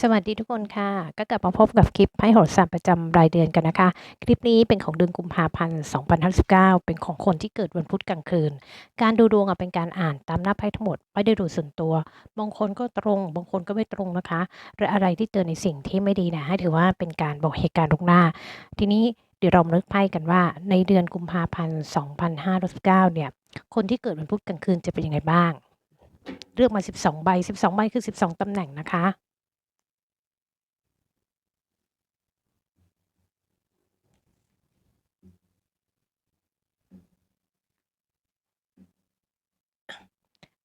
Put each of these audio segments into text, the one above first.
สวัสดีทุกคนค่ะ ก็กลับมาพบกับคลิปไพ่โหราศาสตร์ประจำรายเดือนกันนะคะ คลิปนี้เป็นของเดือนกุมภาพันธ์2019 เป็นของคนที่เกิดวันพุธกลางคืน การดูดวงเป็นการอ่านตามหน้าไพ่ทั้งหมด ไม่ได้ดูส่วนตัว บางคนก็ตรง บางคนก็ไม่ตรงนะคะและออะไรที่เตือนในสิ่งที่ไม่ดีนะให้ถือว่าเป็นการบอกเหตุการณ์ลุกหน้า ทีนี้เดี๋ยวเราเลือกไพ่กันว่า ในเดือนกุมภาพันธ์2519เนี่ย คนที่เกิดวันพุธกลางคืนจะเป็นยังไงบ้าง เลือกมา 12 ใบ 12 ใบคือ 12ตำแหน่งนะคะ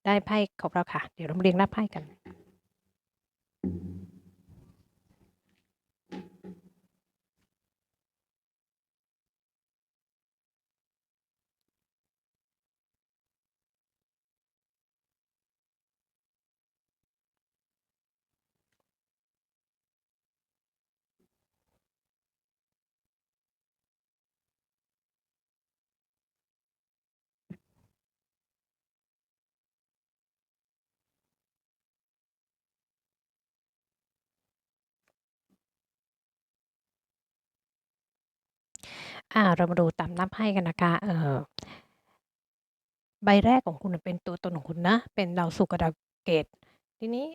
ได้ไพ่ครบแล้วค่ะ เดี๋ยวเรามาเรียงหน้าไพ่กัน อ่า เรามาดูตามน้าไพ่กันนะคะ เอ่อ ใบแรกของคุณเป็นตัวตนของคุณนะ เป็นดาวศุกร์กับดาวเกต ทีนี้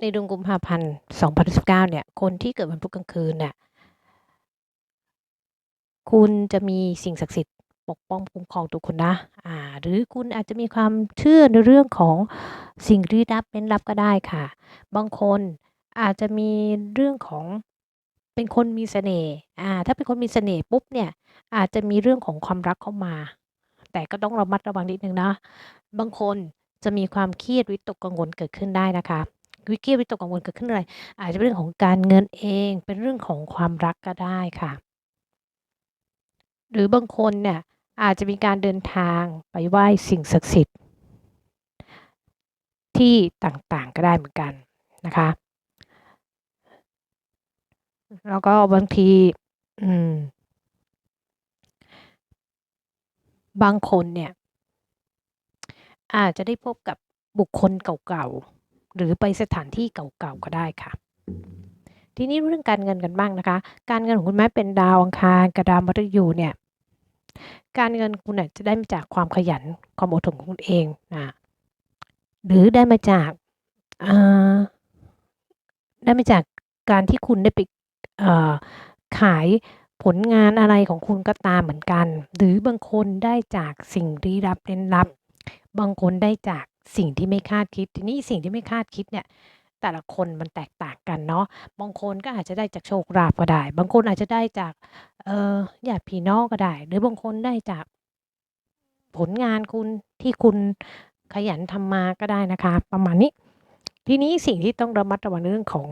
ในเดือนกุมภาพันธ์2019เนี่ย คนที่เกิดวันพุธกลางคืนเนี่ย คุณจะมีสิ่งศักดิ์สิทธิ์ปกป้องคุ้มครองตัวคุณนะ อ่า หรือคุณอาจจะมีความเชื่อในเรื่องของสิ่งลี้ลับเร้นลับก็ได้ค่ะ บางคนอาจจะมีเรื่องของ เป็นคนมีเสน่ห์ อ่า ถ้าเป็นคนมีเสน่ห์ปุ๊บเนี่ย อาจจะมีเรื่องของความรักเข้ามา แต่ก็ต้องระมัดระวังนิดหนึ่งนะ บางคนจะมีความเครียดวิตกกังวลเกิดขึ้นได้นะคะ วิ เครียดวิตกกังวลเกิดขึ้นอะไร อาจจะเป็นเรื่องของการเงินเอง เป็นเรื่องของความรักก็ได้ค่ะ หรือบางคนเนี่ย อาจจะมีการเดินทางไปไหว้สิ่งศักดิ์สิทธิ์ ที่ต่าง ๆ ก็ได้เหมือนกันนะคะ แล้วก็บางที อืม บางคนเนี่ย อาจจะได้พบกับบุคคลเก่าๆ หรือไปสถานที่เก่าๆ ก็ได้ค่ะ ทีนี้เรื่องการเงินกันบ้างนะคะ การเงินของคุณแม่เป็นดาวอังคารกับดาวมฤตยูเนี่ย การเงินคุณเนี่ยจะได้มาจากความขยันความอดทนของคุณเองนะหรือได้มาจากาได้มาจากการที่คุณได้ไป ขายผลงานอะไรของคุณก็ตามเหมือนกัน หรือบางคนได้จากสิ่งลี้ลับเร้นลับ บางคนได้จากสิ่งที่ไม่คาดคิด ทีนี้สิ่งที่ไม่คาดคิดเนี่ยแต่ละคนมันแตกต่างกันเนาะ บางคนก็อาจจะได้จากโชคลาภก็ได้ บางคนอาจจะได้จากเอ่อญาติพี่น้องก็ได้ หรือบางคนได้จากผลงานคุณที่คุณขยันทำมาก็ได้นะคะ ประมาณนี้ ทีนี้สิ่งที่ต้องระมัดระวังเรื่องของ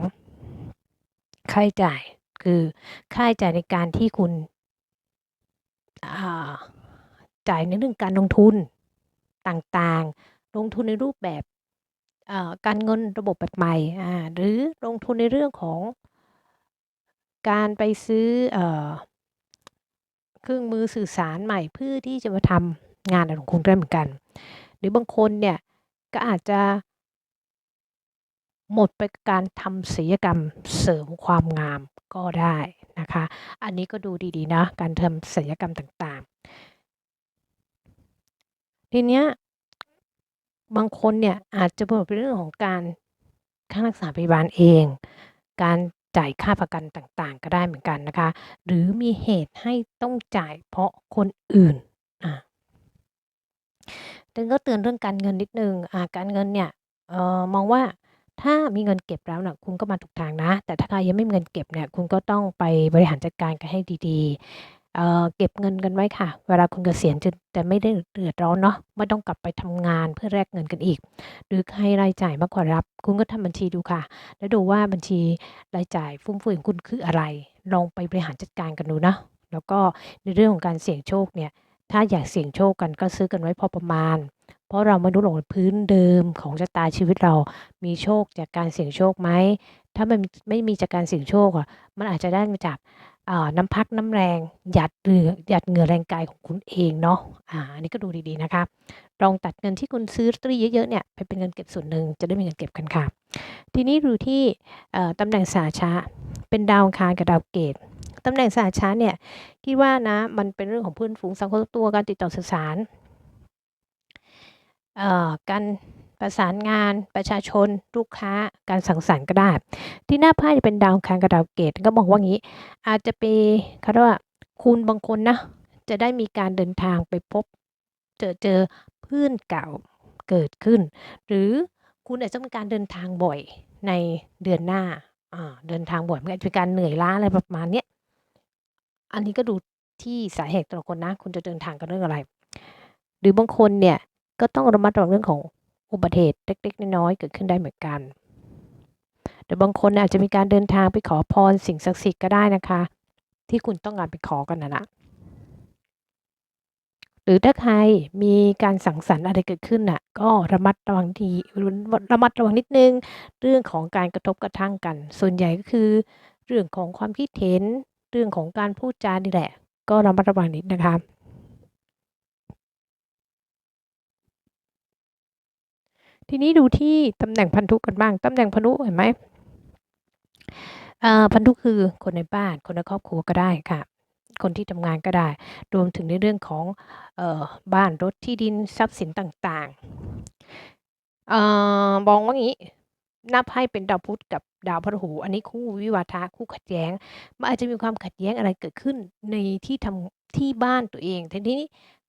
ค่าใช้จ่าย คือค่าใช้จ่ายในการที่คุณจ่ายในเรื่องการลงทุนต่างๆ ลงทุนในรูปแบบการเงินระบบแบบใหม่หรือลงทุนในเรื่องของการไปซื้อเอ่อเครื่องมือสื่อสารใหม่เพื่อที่จะมาทำงานของคุณได้เหมือนกัน หรือบางคนเนี่ยก็อาจจะ หมดไปการทำศัลกรรมเสริมความงามก็ได้นะคะ อันนี้ก็ดูดีๆนะการทำศัลกรรมต่างๆ ทีเนี้ยบางคนเนี่ยอาจจะหมดไปเรื่องของการค่ารักษาพยาบาลเอง การจ่ายค่าประกันต่างๆ ก็ได้เหมือนกันนะคะ หรือมีเหตุให้ต้องจ่ายเพราะคนอื่นอ่าแต่ก็เตือนเรื่องการเงินนิดนึงอ่าการเงินเนี่ยเอ่อมองว่า ถ้ามีเงินเก็บแล้วน่ะคุณก็มาถูกทางนะ แต่ถ้าใครยังไม่มีเงินเก็บเนี่ยคุณก็ต้องไปบริหารจัดการกันให้ดีๆเเก็บเงินกันไว้ค่ะ เวลาคุณเกษียณจะจะไม่ได้เดือดร้อนเนาะไม่ต้องกลับไปทำงานเพื่อแลกเงินกันอีก หรือใครรายจ่ายมากกว่ารับ คุณก็ทำบัญชีดูค่ะ แล้วดูว่าบัญชีรายจ่ายฟุ่มเฟือยของคุณคืออะไร ลองไปบริหารจัดการกันดูนะแล้วก็ในเรื่องของการเสี่ยงโชคเนี่ยถ้าอยากเสี่ยงโชคกันก็ซื้อกันไว้พอประมาณ เพราะเราไม่รู้หรอกพื้นเดิมของชะตาชีวิตเรา มีโชคจากการเสี่ยงโชคไหม ถ้ามันไม่มีจากการเสี่ยงโชคอะมันอาจจะได้มาจากน้ำพักน้ำแรงหยัดเหงื่อหยัดเหงื่อแรงกายของคุณเองเนาะ อ่าอันนี้ก็ดูดีๆนะคะ ลองตัดเงินที่คุณซื้อลอตเตอรี่เยอะๆเนี่ยไปเป็นเงินเก็บส่วนหนึ่งจะได้มีเงินเก็บกันค่ะ ทีนี้ดูที่ตำแหน่งสาชาเป็นดาวคารกับดาวเกตตำแหน่งสาชาเนี่ยคิดว่านะมันเป็นเรื่องของเพื่อนฝูงสังคมตัวการติดต่อสื่อสาร การประสานงานประชาชน ลูกค้า การสังสรรค์ก็ได้ ที่หน้าไพ่จะเป็นดาวคารกับดาวเกตก็บอกว่างี้ อาจจะไปเขาเรียกว่าคุณบางคนนะจะได้มีการเดินทางไปพบ เจอเจอเพื่อนเก่าเกิดขึ้น หรือคุณอาจจะมีการเดินทางบ่อยในเดือนหน้าเดินทางบ่อยมันอาจจะเป็นการเหนื่อยล้าอะไรประมาณนี้อันนี้ก็ดูที่สาเหตุแต่ละคนนะ คุณจะเดินทางกันเรื่องอะไร หรือบางคนเนี่ย ก็ต้องระมัดระวังเรื่องของอุบัติเหตุเล็กๆน้อยๆเกิดขึ้นได้เหมือนกันหรือบางคนอาจจะมีการเดินทางไปขอพรสิ่งศักดิ์สิทธิ์ก็ได้นะคะ ที่คุณต้องการไปขอกันนะนะหรือถ้าใครมีการสังสรรค์อะไรเกิดขึ้นน่ะ ก็ระมัดระวังทีระมัดระวังนิดนึง เรื่องของการกระทบกระทั่งกัน ส่วนใหญ่ก็คือ เรื่องของความคิดเห็น เรื่องของการพูดจานี่แหละ ก็ระมัดระวังนิดนะคะ ทีนี้ดูที่ตำแหน่งพันธุกันบ้าง ตำแหน่งพันธุเห็นไหมอ่าพันธุคือคนในบ้าน คนในครอบครัวก็ได้ค่ะ คนที่ทำงานก็ได้ รวมถึงในเรื่องของเอ่อบ้านรถที่ดินทรัพย์สินต่างๆอ่อมองว่างี้นับให้เป็นดาวพุธกับดาวพฤหัสอันนี้คู่วิวาทะคู่ขัดแย้ง มันอาจจะมีความขัดแย้งอะไรเกิดขึ้นในที่ทำที่บ้านตัวเอง ทีนี้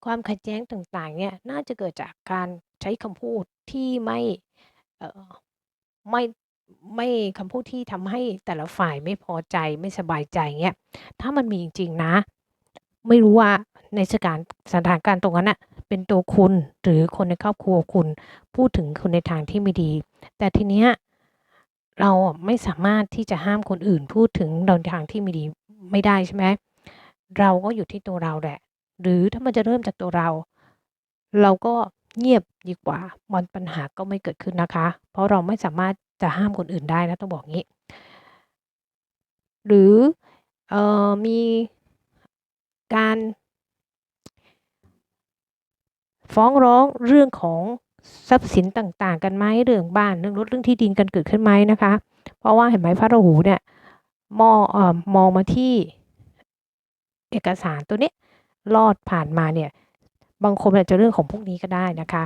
ความขัดแย้งต่างๆเนี่ยน่าจะเกิดจากการใช้คำพูด ที่ไม่เออไม่ไม่คำพูดที่ทำให้แต่ละฝ่ายไม่พอใจไม่สบายใจเงี้ยถ้ามันมีจริงๆนะ ไม่รู้ว่าในสถานสถานการณ์ตรงนั้นอะเป็นตัวคุณหรือคนในครอบครัวคุณพูดถึงคุณในทางที่ไม่ดี แต่ทีเนี้ยเราไม่สามารถที่จะห้ามคนอื่นพูดถึงเราในทางที่ไม่ดีไม่ได้ใช่ไหมเราก็อยู่ที่ตัวเราแหละ หรือถ้ามันจะเริ่มจากตัวเรา เราก็ เงียบดีกว่ามันปัญหาก็ไม่เกิดขึ้นนะคะ เพราะเราไม่สามารถจะห้ามคนอื่นได้นะต้องบอกงี้ หรือออมีการฟ้องร้องเรื่องของทรัพย์สินต่าง ๆ กันไหมเรื่องบ้านเรื่องรถเรื่องที่ดินกันเกิดขึ้นไหมนะคะ เพราะว่าเห็นไหมพระราหูเนี่ยมองอมองมาที่เอกสารตัวนี้ลอดผ่านมาเนี่ย บางคนอาจจะเรื่องของพวกนี้ก็ได้นะคะ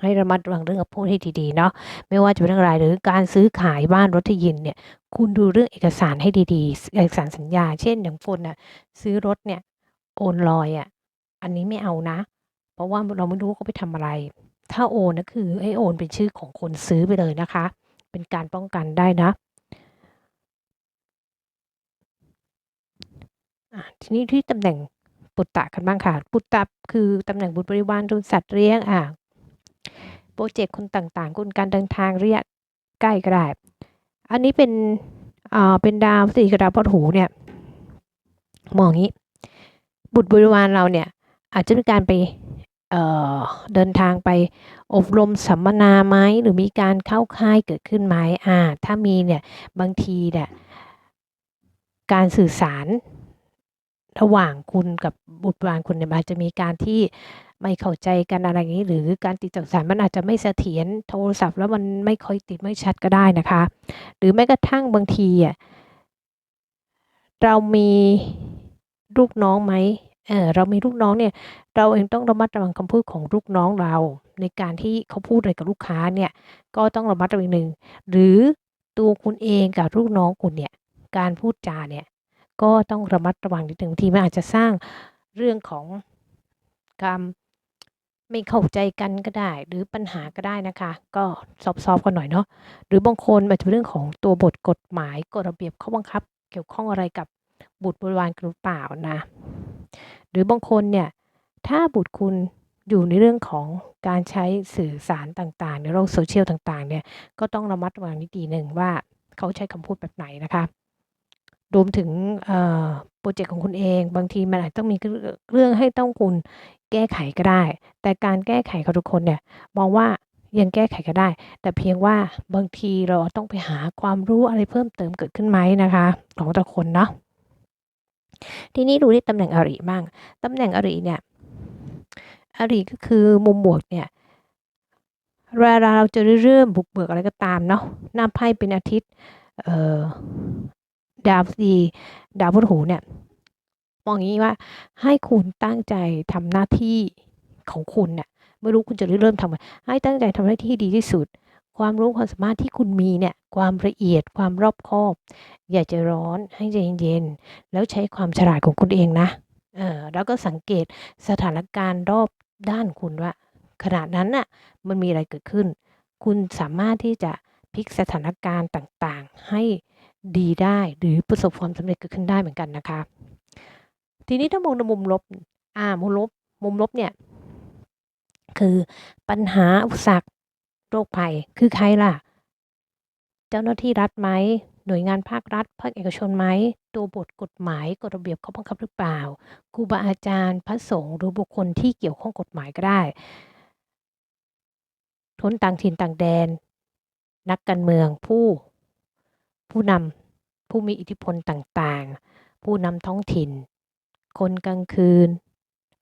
ให้ระมัดระวังเรื่องพูดให้ดีๆเนาะไม่ว่าจะเป็นเรื่องอะไรหรือการซื้อขายบ้านรถที่ยินเนี่ยคุณดูเรื่องเอกสารให้ดีๆ เอกสารสัญญา เช่นอย่างฝนน่ะซื้อรถเนี่ยโอนลอยอะ่ะอันนี้ไม่เอานะ เพราะว่าเราไม่รู้เขาไปทำอะไร ถ้าโอนก็คือให้โอนเป็นชื่อของคนซื้อไปเลยนะคะ เป็นการป้องกันได้นะทีนี้ที่ตำแหน่ง ปุตตะกันบ้างค่ะ ปุตตะคือตำแหน่งบุตรบริวารทุนสัตว์เลี้ยงอะโปรเจกต์คนต่างๆคุณการเดินทางระยะใกล้ก็ได้ อันนี้เป็นอ่าเป็นดาวสี่กระดาวพอหูเนี่ย มองงี้ บุตรบริวารเราเนี่ย อาจจะมีการไปเเดินทางไปอบรมสัมมนาไหมหรือมีการเข้าค่ายเกิดขึ้นไหมอ่า ถ้ามีเนี่ยบางทีเนี่ยการสื่อสาร ระหว่างคุณกับบุตรบริวารคุณเนี่ยอาจจะมีการที่ไม่เข้าใจกันอะไรอย่างนี้ หรือการติดต่อสารมันอาจจะไม่เสถียรโทรศัพท์ แล้วมันไม่ค่อยติดไม่ชัดก็ได้นะคะ หรือแม้กระทั่งบางทีอะเรามีลูกน้องไหมเออเรามีลูกน้องเนี่ย เราเองต้องระมัดระวังคำพูดของลูกน้องเรา ในการที่เขาพูดอะไรกับลูกค้าเนี่ย ก็ต้องระมัดระวังหนึ่งหรือตัวคุณเองกับลูกน้องคุณเนี่ย การพูดจาเนี่ย ก็ต้องระมัดระวังนิดหนึ่งทีมันอาจจะสร้างเรื่องของการไม่เข้าใจกันก็ได้ หรือปัญหาก็ได้นะคะ ก็ซอฟๆกันหน่อยเนาะหรือบางคนอาจจะเป็นเรื่องของตัวบทกฎหมายกฎระเบียบข้อบังคับ เกี่ยวข้องอะไรกับบุตรบริวารหรือเปล่านะหรือบางคนเนี่ยถ้าบุตรคุณอยู่ในเรื่องของการใช้สื่อสารต่างๆ ในโลกโซเชียลต่างๆเนี่ยก็ต้องระมัดระวังนิดหนึ่งว่าเขาใช้คำพูดแบบไหนนะคะ รวมถึงโปรเจกต์ของคุณเอง บางทีมันอาจต้องมีเรื่องให้ต้องคุณแก้ไขก็ได้ แต่การแก้ไขของทุกคนเนี่ยมองว่ายังแก้ไขก็ได้ แต่เพียงว่าบางทีเราต้องไปหาความรู้อะไรเพิ่มเติมเกิดขึ้นไหมนะคะ ของแต่ละคนเนาะทีนี้ดูที่ตำแหน่งอริบ้างตำแหน่งอริเนี่ยอริก็คือมุมบวกเนี่ยเวลาเราจะเริ่มบุกเบิกอะไรก็ตามเนาะหน้าไพ่เป็นอาทิตย์ ดาวดีดาวพุธหูเนี่ยมองอย่างนี้ว่า ให้คุณตั้งใจทำหน้าที่ของคุณเนี่ยไม่รู้คุณจะเริ่มทำให้ตั้งใจทำหน้าที่ดีที่สุด ความรู้ความสามารถที่คุณมีเนี่ยความละเอียดความรอบคอบ อย่าใจร้อนให้ใจเย็นๆแล้วใช้ความฉลาดของคุณเองนะเออแล้วก็สังเกตสถานการณ์รอบด้านคุณว่าขณะนั้นน่ะมันมีอะไรเกิดขึ้น คุณสามารถที่จะพลิกสถานการณ์ต่างๆ ให้ ดีได้หรือประสบความสำเร็จเกิดขึ้นได้เหมือนกันนะคะ ทีนี้ถ้ามองในมุมลบ อ่า มุมลบ มุมลบเนี่ย คือปัญหาอุปสรรคโรคภัย คือใครล่ะ เจ้าหน้าที่รัฐไหม หน่วยงานภาครัฐ ภาคเอกชนไหม ตัวบทกฎหมายกฎระเบียบข้อบังคับหรือเปล่า ครูบาอาจารย์ พระสงฆ์ หรือบุคคลที่เกี่ยวข้องกฎหมายก็ได้ทนต่างถิ่นต่างแดน นักการเมืองผู้ ผู้นำผู้มีอิทธิพลต่างๆ ผู้นำท้องถิ่น คนกลางคืน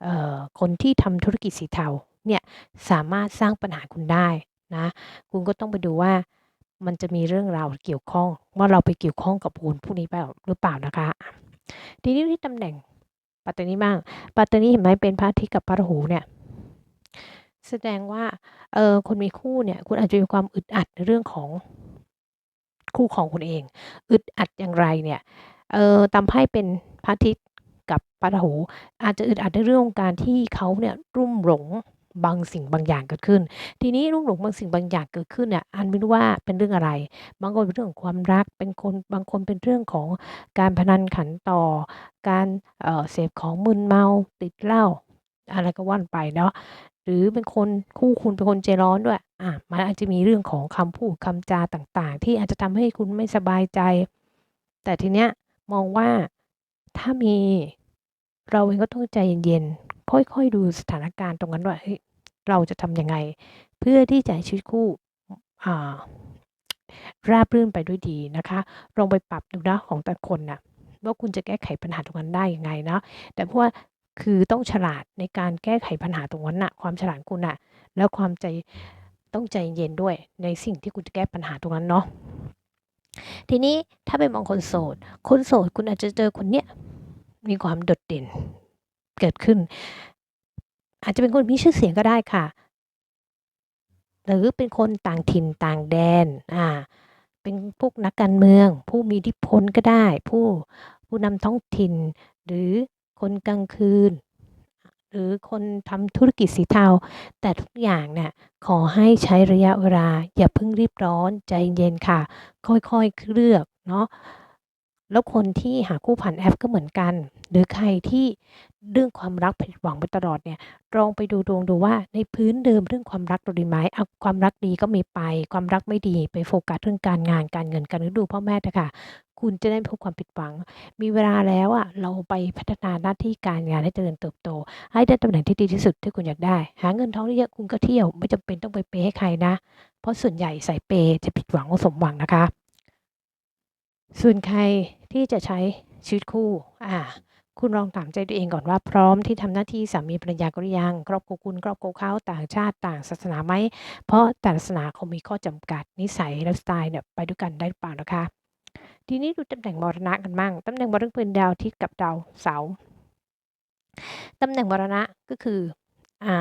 เอ่อคนที่ทำธุรกิจสีเทาเนี่ยสามารถสร้างปัญหาคุณได้นะคุณก็ต้องไปดูว่ามันจะมีเรื่องราวเกี่ยวข้องว่าเราไปเกี่ยวข้องกับคนพวกนี้เปล่าหรือเปล่านะคะ ทีนี้ที่ตำแหน่งปัตตานีบ้าง ปัตตานีเห็นไหมเป็นพระอาทิตย์กับพระราหูเนี่ยแสดงว่าเออคนมีคู่เนี่ยคุณอาจจะมีความอึดอัดในเรื่องของ คู่ของคุณเอง อึดอัดอย่างไรเนี่ยเออตามไพ่เป็นพระอาทิตย์กับพระราหู อาจจะอึดอัดในเรื่องของการที่เขาเนี่ยรุ่มหลงบางสิ่งบางอย่างเกิดขึ้น ทีนี้รุ่มหลงบางสิ่งบางอย่างเกิดขึ้นเนี่ยอันไม่รู้ว่าเป็นเรื่องอะไร บางคนเป็นเรื่องของความรัก เป็นคนบางคนเป็นเรื่องของการพนันขันต่อ การเเสพของมึนเมาติดเหล้า อะไรก็ว่านไปเนาะหรือเป็นคนคู่คุณเป็นคนใจร้อนด้วยอ่ามันอาจจะมีเรื่องของคำพูดคำจาต่างๆ ที่อาจจะทำให้คุณไม่สบายใจ แต่ทีเนี้ยมองว่าถ้ามีเราเองก็ต้องใจเย็นๆ ค่อยๆ ดูสถานการณ์ตรงนั้นว่าเฮ้ยเราจะทำยังไง เพื่อที่จะชีวิตคู่อ่าราบรื่นไปด้วยดีนะคะลองไปปรับดูนะของแต่คนนะ่ะว่าคุณจะแก้ไขปัญหาตรงนั้นได้ยังไงเนาะแต่เพราะว่า คือต้องฉลาดในการแก้ไขปัญหาตรงนั้นนะความฉลาดคุณนะแล้วความใจต้องใจเย็นด้วยในสิ่งที่คุณจะแก้ปัญหาตรงนั้นเนาะทีนี้ถ้าเป็นมองคนโสด คนโสดคุณอาจจะเจอคนเนี้ยมีความโดดเด่นเกิดขึ้น อาจจะเป็นคนมีชื่อเสียงก็ได้ค่ะ หรือเป็นคนต่างถิ่นต่างแดนอ่าเป็นพวกนักการเมือง ผู้มีอิทธิพลก็ได้ ผู้ผู้นำท้องถิ่น หรือ คนกลางคืน หรือคนทำธุรกิจสีเทา แต่ทุกอย่างเนี่ยขอให้ใช้ระยะเวลา อย่าเพิ่งรีบร้อนใจเย็นค่ะ ค่อยๆเลือกเนาะแล้วคนที่หาคู่ผ่านแอปก็เหมือนกัน หรือใครที่เรื่องความรักผิดหวังไปตลอดเนี่ยลองไปดูดวงดูว่าในพื้นเดิมเรื่องความรักเราดีไหมเอาความรักดีก็มีไป ความรักไม่ดีไปโฟกัสเรื่องการงานการเงินการดูพ่อแม่เถอะค่ะ คุณจะได้ไม่พบความผิดหวัง มีเวลาแล้วอะเราไปพัฒนาหน้าที่การงานให้เจริญเติบโต ให้ได้ตำแหน่งที่ดีที่สุดที่คุณอยากได้ หาเงินทองเยอะคุณก็เที่ยวไม่จำเป็นต้องไปเปย์ให้ใครนะ เพราะส่วนใหญ่ใส่เปย์จะผิดหวังสมหวังนะคะ ส่วนใครที่จะใช้ชีวิตคู่ อ่า คุณลองถามใจตัวเองก่อนว่าพร้อมที่ทำหน้าที่สามีภรรยาก็หรือยัง ครอบครัวคุณครอบครัวเขาต่างชาติต่างศาสนาไหม เพราะแต่ละศาสนาเขามีข้อจำกัดนิสัยไลฟ์สไตล์เนี่ยไปด้วยกันได้หรือเปล่านะคะ ทีนี้ดูตำแหน่งมรณะกันบ้างตำแหน่งมรณะเป็นดาวทิศกับดาวเสาร์ตำแหน่งมรณะก็คืออ่า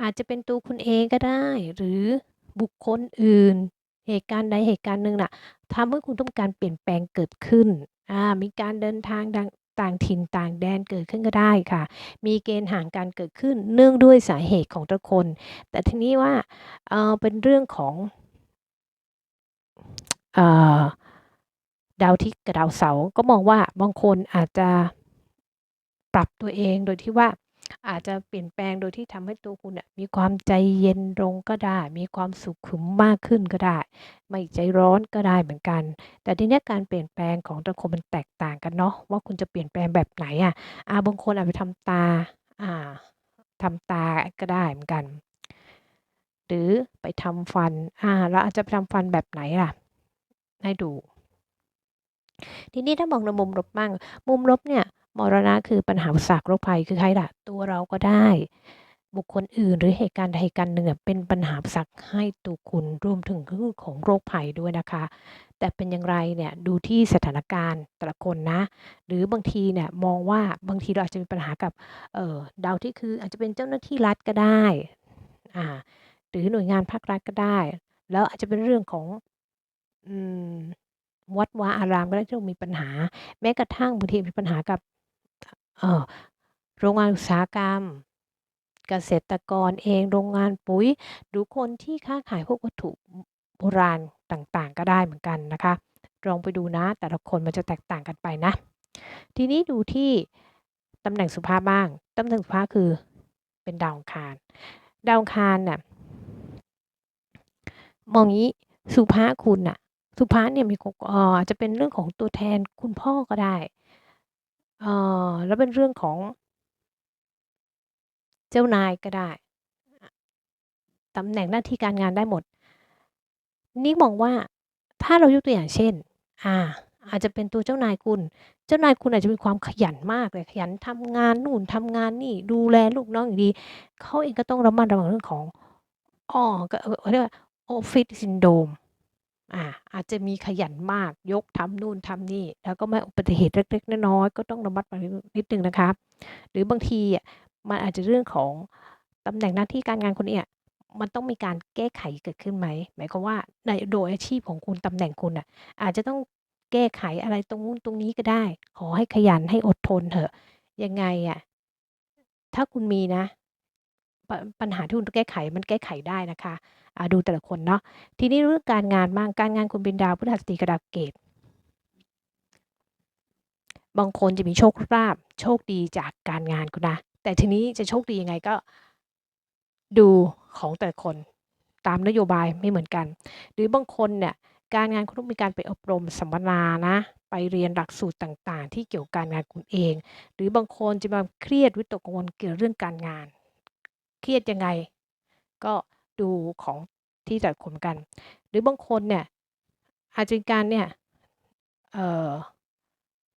อาจจะเป็นตัวคุณเองก็ได้ หรือบุคคลอื่น เหตุการณ์ใดเหตุการณ์หนึ่งน่ะทำให้คุณต้องการเปลี่ยนแปลงเกิดขึ้นอ่ามีการเดินทางดังต่างถิ่นต่างแดนเกิดขึ้นก็ได้ค่ะ มีเกณฑ์ห่างการเกิดขึ้นเนื่องด้วยสาเหตุของทุกคน แต่ทีนี้ว่าเออเป็นเรื่องของเออ ดาวทิศกับดาวเสาร์ก็มองว่าบางคนอาจจะปรับตัวเองโดยที่ว่าอาจจะเปลี่ยนแปลงโดยที่ทำให้ตัวคุณน่ะมีความใจเย็นลงก็ได้ มีความสุขุมมากขึ้นก็ได้ ไม่ใจร้อนก็ได้เหมือนกัน แต่ทีนี้การเปลี่ยนแปลงของต่ละคนมันแตกต่างกันเนาะว่าคุณจะเปลี่ยนแปลงแบบไหนอะอาบางคนอาจไปทำตาอ่าทำตาก็ได้เหมือนกัน หรือไปทำฟันอ่าแล้วอาจจะไปทำฟันแบบไหนล่ะ ให้ดู ทีนี้ถ้ามองในมุมลบบ้าง มุมลบเนี่ยมรณะคือปัญหาอุปสรรคโรคภัยคือใครล่ะ ตัวเราก็ได้ บุคคลอื่นหรือเหตุการณ์ใดการหนึ่งอะเป็นปัญหาอุปสรรคให้ตัวคุณรวมถึงเรื่องของโรคภัยด้วยนะคะ แต่เป็นอย่างไรเนี่ยดูที่สถานการณ์แต่ละคนนะ หรือบางทีเนี่ยมองว่าบางทีเราอาจจะมีปัญหากับเอ่อดาวที่คืออาจจะเป็นเจ้าหน้าที่รัฐก็ได้อ่าหรือหน่วยงานภาครัฐก็ได้ แล้วอาจจะเป็นเรื่องของอืม วัดวาอารามก็ได้ที่มีปัญหา แม้กระทั่งบางทีมีปัญหากับโรงงานอุตสาหกรรม เกษตรกรเองโรงงานปุ๋ย หรือคนที่ค้าขายพวกวัตถุโบราณต่างๆ ก็ได้เหมือนกันนะคะลองไปดูนะ แต่ละคนมันจะแตกต่างกันไปนะ ทีนี้ดูที่ตำแหน่งสุภาพบ้างตำแหน่งสุภาพคือเป็นดาวคาร ดาวคารน่ะมองงี้สุภาพคุณน่ะ สุภาเนี่ยมีเอ่ออาจจะเป็นเรื่องของตัวแทนคุณพ่อก็ได้ เอ่อ แล้วเป็นเรื่องของ เจ้านายก็ได้ ตำแหน่งหน้าที่การงานได้หมด นี่มองว่า ถ้าเรายกตัวอย่างเช่น อ่า อาจจะเป็นตัวเจ้านายคุณ เจ้านายคุณอาจจะมีความขยันมากเลย ขยันทำงานนู่นทำงานนี่ ดูแลลูกน้องอย่างดี เขาเองก็ต้องระมัดระวังเรื่องของ อ้อ ก็เขาเรียกว่าออฟฟิศซินโดม อ่าอาจจะมีขยันมากยกทำนู่นทำนี่ แล้วก็ไม่อุบัติเหตุเล็กๆน้อยๆก็ต้องระมัดระวังนิดนึงนะคะ หรือบางทีอะมันอาจจะเรื่องของตำแหน่งหน้าที่การงานคนเนี้ยมันต้องมีการแก้ไขเกิดขึ้นไหม หมายความว่าในโดยอาชีพของคุณตำแหน่งคุณอะอาจจะต้องแก้ไขอะไรตรงนู้นตรงนี้ก็ได้ ขอให้ขยันให้อดทนเถอะ ยังไงอะถ้าคุณมีนะ ปปัญหาที่คุณแก้ไขมันแก้ไขได้นะคะอ่าดูแต่ละคนเนาะทีนี้เรื่องการงานบ้างการงานคุณเป็นดาวพฤหัสบดีกับดาเกตบางคนจะมีโชคลาภโชคดีจากการงานคุณนะแต่ทีนี้จะโชคดียังไงก็ดูของแต่ละคนตามนโยบายไม่เหมือนกัน หรือบางคนเนี่ยการงานคุณต้องมีการไปอบรมสัมมนานะ ไปเรียนหลักสูตรต่างๆ ที่เกี่ยวกับการงานคุณเอง หรือบางคนจะมาเครียดวิตกกังวลเกี่ยวเรื่องการงาน เครียดยังไง ก็ดูของที่แต่ละคนกัน หรือบางคนเนี่ยอาจจะการเนี่ย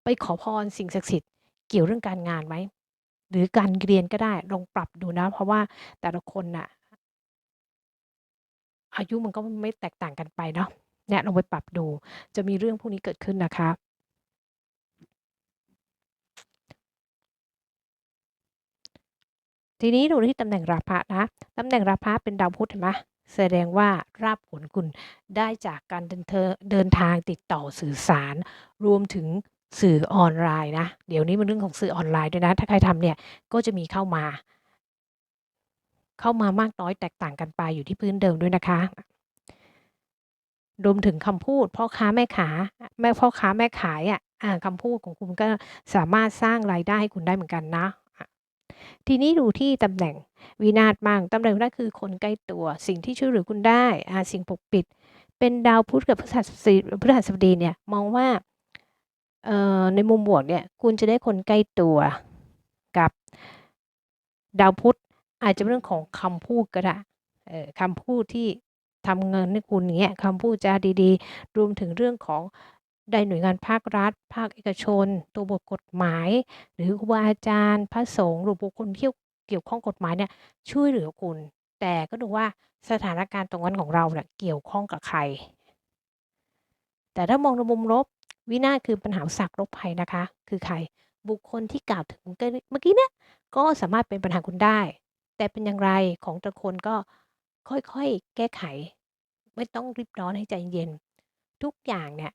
ไปขอพรสิ่งศักดิ์สิทธิ์เกี่ยวเรื่องการงานไหมหรือการเรียนก็ได้ลองปรับดูนะ เพราะว่าแต่ละคนน่ะอายุมันก็ไม่แตกต่างกันไปเนาะเนี่ยลองไปปรับดู จะมีเรื่องพวกนี้เกิดขึ้นนะคะ ทีนี้ดูที่ตำแหน่งราพะนะตำแหน่งราพะเป็นดาวพุธเห็นไหมแสดงว่าราบผลคุณได้จากการเดินเธอเดินทางติดต่อสื่อสาร รวมถึงสื่อออนไลน์นะ เดี๋ยวนี้มันเรื่องของสื่อออนไลน์ด้วยนะ ถ้าใครทำเนี่ยก็จะมีเข้ามา เข้ามามากน้อยแตกต่างกันไปอยู่ที่พื้นเดิมด้วยนะคะรวมถึงคำพูดพ่อค้าแม่ขาแม่พ่อค้าแม่ขายอะอ่าคำพูดของคุณก็สามารถสร้างรายได้ให้คุณได้เหมือนกันนะ ทีนี้ดูที่ตำแหน่งวินาศบ้างตำแหน่งวินาศคือคนใกล้ตัว สิ่งที่ช่วยเหลือคุณได้อาสิ่งปกปิด เป็นดาวพุธกับพฤหัสบดีพฤหัสบดีเนี่ยมองว่าในมุมบวกเนี่ยคุณจะได้คนใกล้ตัวกับดาวพุธอาจจะเป็นเรื่องของคำพูดก็ได้คำพูดที่ทำเงินให้คุณเงี้ยคำพูดจาดีๆ รวมถึงเรื่องของ ได้หน่วยงานภาครัฐ ภาคเอกชน ตัวบทกฎหมาย หรือครูบาอาจารย์ พระสงฆ์หรือบุคคลที่เกี่ยวข้องกฎหมายเนี่ยช่วยเหลือคุณ แต่ก็ดูว่าสถานการณ์ตรงนั้นของเราเนี่ยเกี่ยวข้องกับใคร แต่ถ้ามองในมุมลบ วินาศคือปัญหาสักรบภัยนะคะ คือใครบุคคลที่กล่าวถึงเมื่อกี้เนี่ยก็สามารถเป็นปัญหาคุณได้ แต่เป็นอย่างไรของแต่คนก็ค่อยๆ แก้ไข ไม่ต้องรีบร้อนให้ใจเย็น ทุกอย่างเนี่ย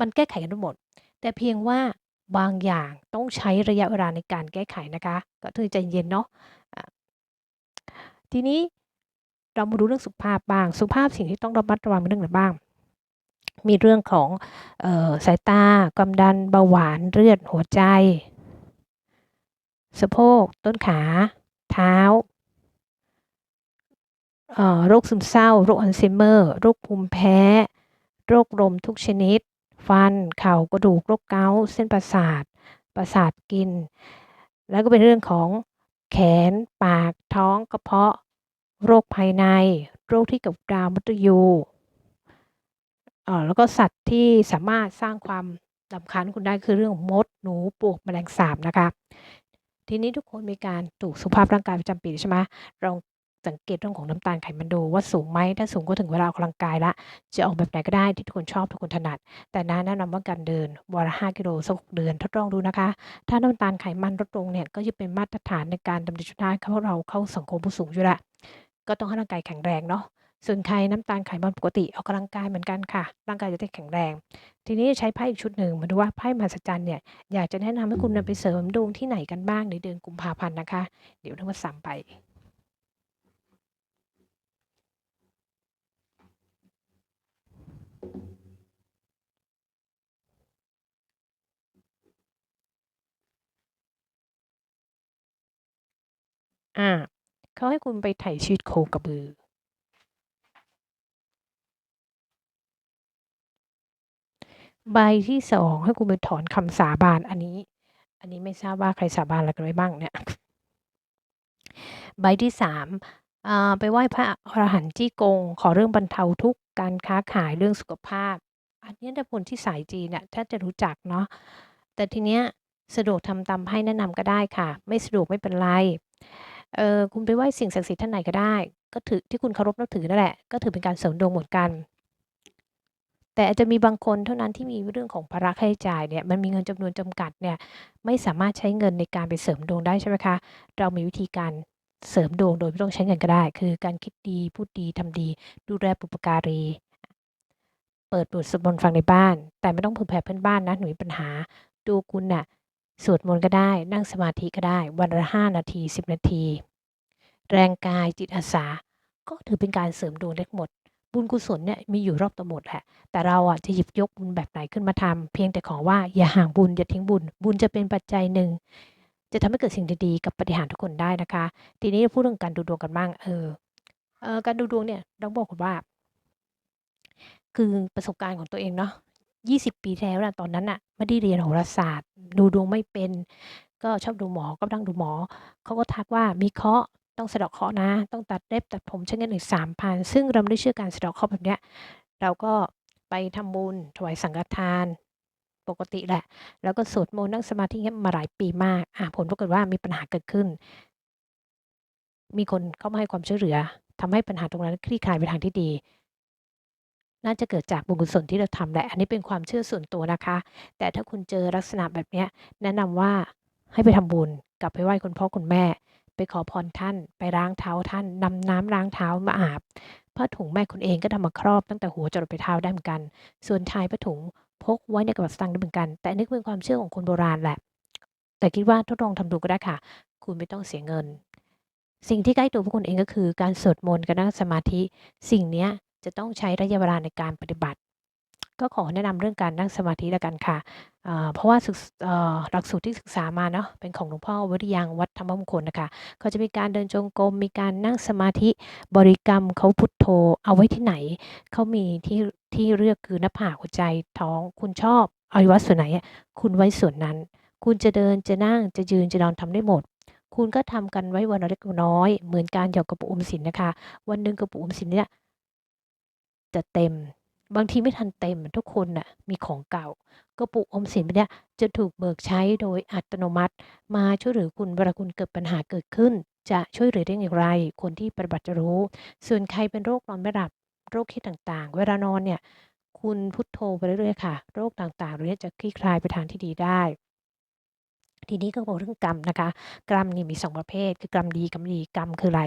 มันแก้ไขกันได้งหมด แต่เพียงว่าบางอย่างต้องใช้ระยะเวลาในการแก้ไขนะคะ ก็ต้องใจเย็นเนาะะทีนี้เรามาดูเรื่องสุขภาพบ้าง สุขภาพสิ่งที่ต้องระมัดระวังเป็นเรื่องอะไรบ้าง มีเรื่องของออสายตา ความดัน เบาหวาน เลือด หัวใจ สะโพก ต้นขา เท้า โรคซึมเศร้า โรคอัลไซเมอร์ โรคภูมิแพ้ โรคลมทุกชนิด ฟัน เข่ากระดูกโรคเกาต์เส้นประสาท ประสาทกิน แล้วก็เป็นเรื่องของแขน ปาก ท้อง กระเพาะ โรคภายใน โรคที่เกี่ยวกับดาวมฤตยูแล้วก็สัตว์ที่สามารถสร้างความรำคาญคุณได้คือเรื่องมด หนูปลวกแมลงสาบนะคะ ทีนี้ทุกคนมีการตรวจสุขภาพร่างกายประจำปีใช่ไหมลอง สังเกตเรื่องของน้ำตาลไขมันดูว่าสูงไหมถ้าสูงก็ถึงเวลาออกกำลังกายละจะออกแบบไหนก็ได้ที่ทุกคนชอบทุกคนถนัด แต่น้าแนะนำว่าการเดินวันละ5กิโลสักเดือนทดลองดูนะคะ ถ้าน้ำตาลไขมันลดลงเนี่ยก็จะเป็นมาตรฐานในการดำเนินชีวิตได้เพราะเราเข้าสังคมผู้สูงอายุละก็ต้องให้ร่างกายแข็งแรงเนาะส่วนใครน้ำตาลไขมันปกติออกกำลังกายเหมือนกันค่ะ ร่างกายจะได้แข็งแรง ทีนี้ใช้ไพ่อีกชุดหนึ่งมาดูว่าไพ่มหัศจรรย์เนี่ยอยากจะแนะนำให้คุณนำไปเสริมดวงที่ไหนกันบ้างในเดือนกุมภาพันธ์นะคะ เดี๋ยวทั้งหมดสามใบ อาเขาให้คุณไปไถ่ชีวิตโคกระบือ ใบที่ 2 ให้คุณไปถอนคำสาบาน อันนี้ อันนี้ไม่ทราบว่าใครสาบานอะไรกันไว้บ้างเนี่ย ใบที่3อ่าไปไหว้พระอรหันต์จี้กง ขอเรื่องบรรเทาทุกข์การค้าขายเรื่องสุขภาพ อันนี้ถ้าคนที่สายจีนน่ะถ้าจะรู้จักเนาะ แต่ทีเนี้ยสะดวกทำตามไพ่แนะนำก็ได้ค่ะ ไม่สะดวกไม่เป็นไร เอ่อ คุณไปไหว้สิ่งศักดิ์สิทธิ์ท่านไหนก็ได้ ก็ถือ ที่คุณเคารพนับถือนั่นแหละ ก็ถือเป็นการเสริมดวงเหมือนกัน แต่อาจจะมีบางคนเท่านั้นที่มีเรื่องของภาระค่าใช้จ่ายเนี่ย มันมีเงินจำนวนจำกัดเนี่ย ไม่สามารถใช้เงินในการไปเสริมดวงได้ ใช่ไหมคะ เรามีวิธีการเสริมดวงโดยไม่ต้องใช้เงินก็ได้ คือการคิดดี พูดดี ทำดี ดูแลบุปการี เปิดบทสวดมนต์ฟังในบ้าน แต่ไม่ต้องเผื่อแผ่เพื่อนบ้านนะ หนูมีปัญหาตัวคุณน่ะ สวดมนต์ก็ได้ นั่งสมาธิก็ได้ วันละ5นาที10นาที แรงกายจิตอาสา ก็ถือเป็นการเสริมดวงได้หมด บุญกุศลเนี่ยมีอยู่รอบตัวหมดแหละ แต่เราอะจะหยิบยกบุญแบบไหนขึ้นมาทำเพียงแต่ขอว่าอย่าห่างบุญอย่าทิ้งบุญ บุญจะเป็นปัจจัยหนึ่ง จะทำให้เกิดสิ่งดีๆกับปฏิหารทุกคนได้นะคะ ทีนี้พูดเรื่องการดูดวงกันบ้าง เออเออการดูดวงเนี่ยต้องบอกก่อนว่า คือประสบการณ์ของตัวเองเนาะ 20 ปีที่แล้วนะตอนนั้นน่ะไม่ได้เรียนโหราศาสตร์ ดูดวงไม่เป็น ก็ชอบดูหมอก็นั่งดูหมอ เขาก็ทักว่ามีเคราะห์ต้องสะเดาะเคราะห์นะ ต้องตัดเล็บตัดผมใช้เงินอีก3,000ซึ่งเราไม่ได้เชื่อการสะเดาะเคราะห์แบบเนี้ยเราก็ไปทำบุญถวายสังฆทานปกติแหละ แล้วก็สวดมนต์นั่งสมาธิเงี้ยมาหลายปีมากอาผลปรากฏว่ามีปัญหาเกิดขึ้น มีคนเข้ามาให้ความช่วยเหลือทำให้ปัญหาตรงนั้นคลี่คลายไปทางที่ดี น่าจะเกิดจากบุญกุศลที่เราทำแหละ อันนี้เป็นความเชื่อส่วนตัวนะคะ แต่ถ้าคุณเจอลักษณะแบบนี้แนะนำว่าให้ไปทำบุญกลับไปไหว้คุณพ่อคุณแม่ ไปขอพรท่าน ไปล้างเท้าท่านนำน้ำล้างเท้ามาอาบผ้าถุงแม่คุณเองก็นำมาครอบตั้งแต่หัวจรดปเท้าได้เหมือนกัน ส่วนชายผ้าถุงพกไว้ในกระเป๋าสตางค์ได้เหมือนกัน แต่อันนี้เป็นความเชื่อของคนโบราณแหละ แต่คิดว่าทดลองทำดูก็ได้ค่ะ คุณไม่ต้องเสียเงิน สิ่งที่ใกล้ตัวพวกคุณเองก็คือการสวดมนต์การนั่งสมาธิ สิ่งนี้ จะต้องใช้ระยะเวลาในการปฏิบัติ ก็ขอแนะนำเรื่องการนั่งสมาธิล้วกันค่ะ เพราะว่าศึกเอ่อหลักสูตรที่ศึกษามาเนาะเป็นของหลวงพ่อวุฒิยังวัดธรรมมงคลนะคะเขาจะมีการเดินจงกรมมีการนั่งสมาธิบริกรรมเขาพุทโธเอาไว้ที่ไหนเขามีที่ที่เลือกคือหน้าผากหัวใจท้องคุณชอบอวัยวะส่วนไหนคุณไว้ส่วนนั้น คุณจะเดินจะนั่งจะยืนจะนอนทำได้หมดคุณก็ทำกันไว้วันละเล็กน้อย เหมือนการหยอดกระปุกอมสินนะคะ วันหนึ่งกระปุกอมสินเนี่ย จะเต็ม บางทีไม่ทันเต็มทุกคนน่ะมีของเก่า กระปุกอมสินใบเนี้ยจะถูกเบิกใช้โดยอัตโนมัติ มาช่วยเหลือคุณเวลาคุณเกิดปัญหาเกิดขึ้น จะช่วยเหลือได้อย่างไร คนที่ปฏิบัติจะรู้ ส่วนใครเป็นโรคนอนไม่หลับโรคครียดต่างๆ เวลานอนเนี่ยคุณพุทโธไปเรื่อยๆค่ะ โรคต่างๆเหล่าเนี้ยจะคลี่คลายไปทางที่ดีได้ ทีนี้ก็บอกเรื่องกรรมนะคะ กรรมนี่มี 2 ประเภท คือกรรมดีกรรมดีกรรมคืออะไร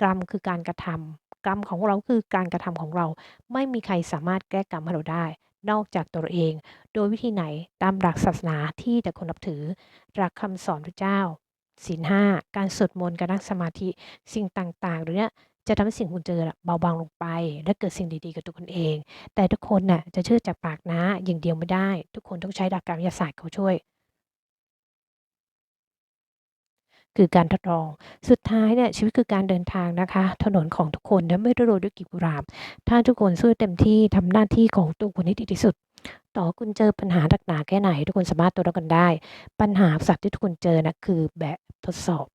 กรรมคือการกระทำ กรรมของเราคือการกระทำของเรา ไม่มีใครสามารถแก้กรรมให้เราได้ นอกจากตัวเราเอง โดยวิธีไหนตามหลักศาสนาที่แต่คนนับถือ หลักคำสอนพระเจ้าศีล5การสวดมนต์การนั่งสมาธิสิ่งต่างๆหล่าเนี้ยจะทำให้สิ่งคุณเจอเบาบางลงไป และเกิดสิ่งดีๆกับตัวคุณเอง แต่ทุกคนน่ะจะเชื่อจากปากน้าอย่างเดียวไม่ได้ ทุกคนต้องใช้หลักการวิทยาศาสตร์เขาช่วย คือการทดลอง สุดท้ายเนี่ยชีวิตคือการเดินทางนะคะ ถนนของทุกคนและไม่ได้โรยด้วยกลีบกุหลาบ ถ้าทุกคนสู้เต็มที่ทำหน้าที่ของตัวคุณให้ดีที่สุด ต่อคุณเจอปัญหาหนักหนาแค่ไหน ทุกคนสามารถตัวเรากันได้ ปัญหาสัตว์ที่ทุกคนเจอน่ะคือแบบทดสอบ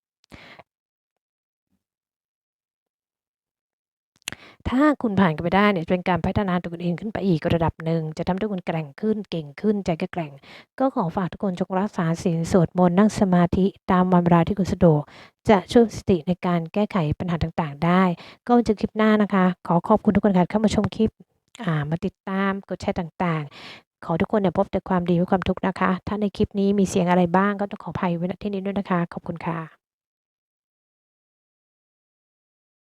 ถ้าคุณผ่านกันไปได้เนี่ยจะเป็นการพัฒนาตัวคุณเองขึ้นไปอีกระดับหนึ่ง จะทำให้คุณแกร่งขึ้นเก่งขึ้นใจก็แกร่ง ก็ขอฝากทุกคนจงรักษาศีลสวดมนต์นั่งสมาธิตามวันเวลาที่คุณสะดวก จะช่วยสติในการแก้ไขปัญหาต่างๆ ได้ ก็จอคลิปหน้านะคะ ขอขอบคุณทุกคนค่ะเข้ามาชมคลิปอ่ามาติดตามกดแชร์ต่างๆ ขอทุกคนเนี่ยพบแต่ความดีไม่ความทุกข์นะคะ ถ้าในคลิปนี้มีเสียงอะไรบ้างก็ต้องขออภัยไว้ณที่นี้ด้วยนะคะ ขอบคุณค่ะ